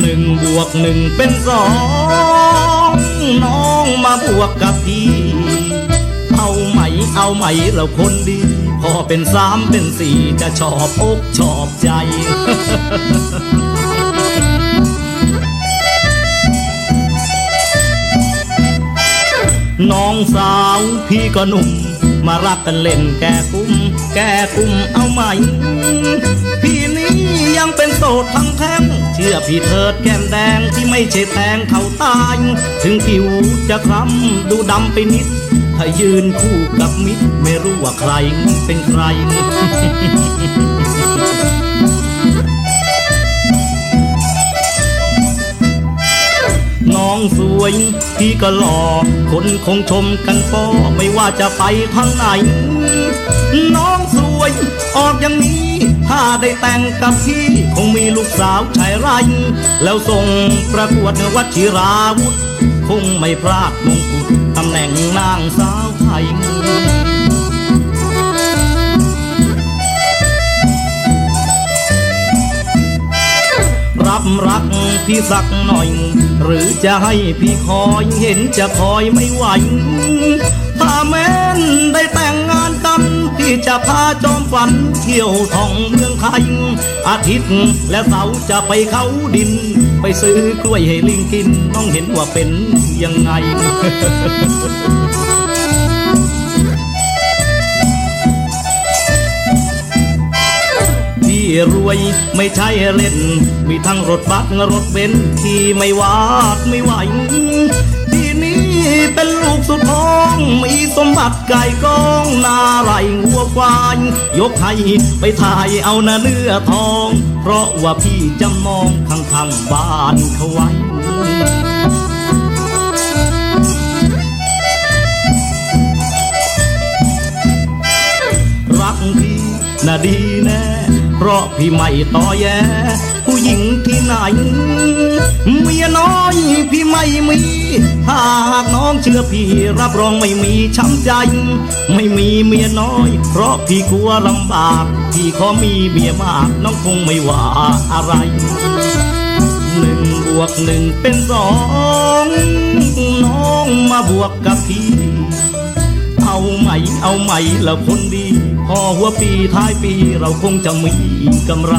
หนึ่งบวกหนึ่งเป็นสองน้องมาบวกกับพี่ เอาไหมเอาไหมเราคนดี พอเป็นสามเป็นสี่จะชอบอกชอบใจน้องสาวพี่ก็หนุ่ม มารักกันเล่นแก่กุ้ม แก่กุ้มเอาไหม พี่ ยังเป็นโสดทั้งแท่งเชื่อพี่เถิดแก้มแดงที่ไม่ใช่แทงเขาตาย ถึงผิวจะคล้ำดูดำไปนิด ถ้ายืนคู่กับมิตรไม่รู้ว่าใครเป็นใครน้องสวยพี่ก็หล่อคนคงชมกันป้อไม่ว่าจะไปทางไหน น้อง วยออกอย่างนี้ ถ้าได้แต่งกับพี่ คงมีลูกสาวชายไร แล้วส่งประกวดวัชิราวุธ คงไม่พลาดมงกุฎตำแหน่งนางสาวไทยรับรักพี่สักหน่อย หรือจะให้พี่คอยเห็นจะคอยไม่ไหว ถ้าแม้นได้แต่ง จะพาจอมฝันเที่ยวท่องเมืองไทยอาทิตย์และเสาร์จะไปเขาดิน ไปซื้อกล้วยให้ลิงกินน้องเห็นว่าเป็นยังไงพี่รวยไม่ใช่เล่น มีทั้งรถบัสรถเบนซ์ที่ไม่วาดไม่ไหว เป็นลูกสุดท้อง มีสมบัติไก่กองนาไรงัวควายยกให้ไปถ่ายเอานาเนื้อทอง เพราะว่าพี่จำมองข้างๆบ้านเขาไว้รักพี่น่ะดี เพราะพี่ไม่ต่อแยผู้หญิงที่ไหน เมียน้อยพี่ไม่มีหากน้องเชื่อพี่รับรองไม่มีช้ำใจ ไม่มีเมียน้อย เพราะพี่กลัวลำบาก พี่ขอมีเมียมากน้องคงไม่ว่าอะไรหนึ่งบวกหนึ่งเป็นสองน้องมาบวกกับพี่ เอาไหมเอาไหมแล้วคนดี พอหัวปีท้ายปีเราคงจะมีกำไร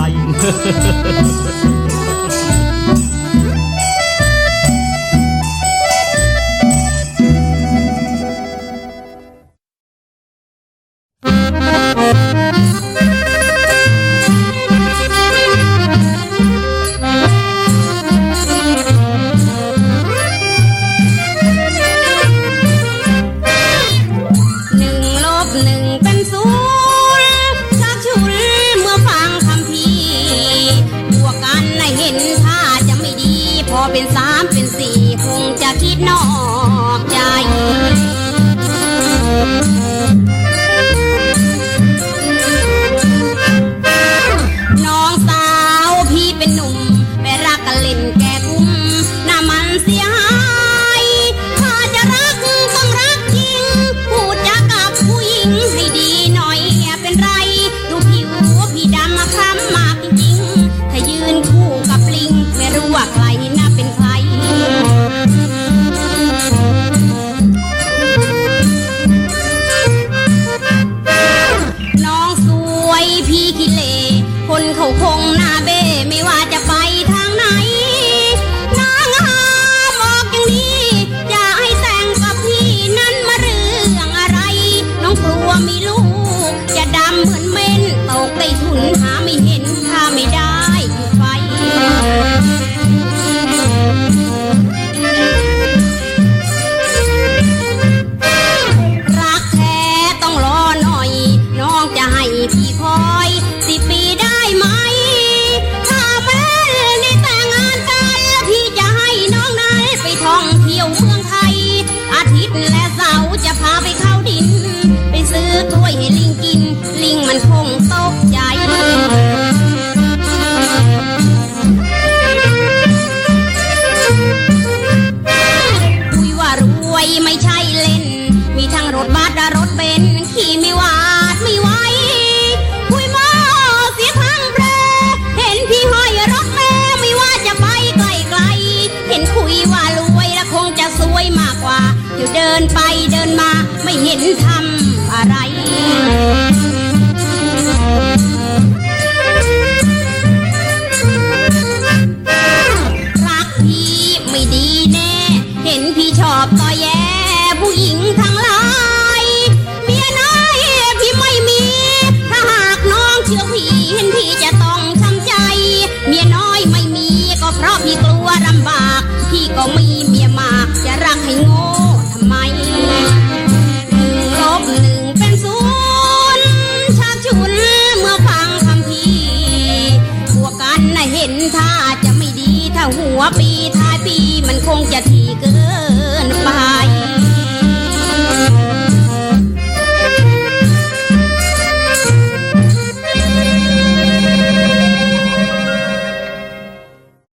นอกใจน้องสาวพี่เป็นหนุ่ม มากกว่า อยู่เดินไปเดินมาไม่เห็นทำอะไร 呀的哥。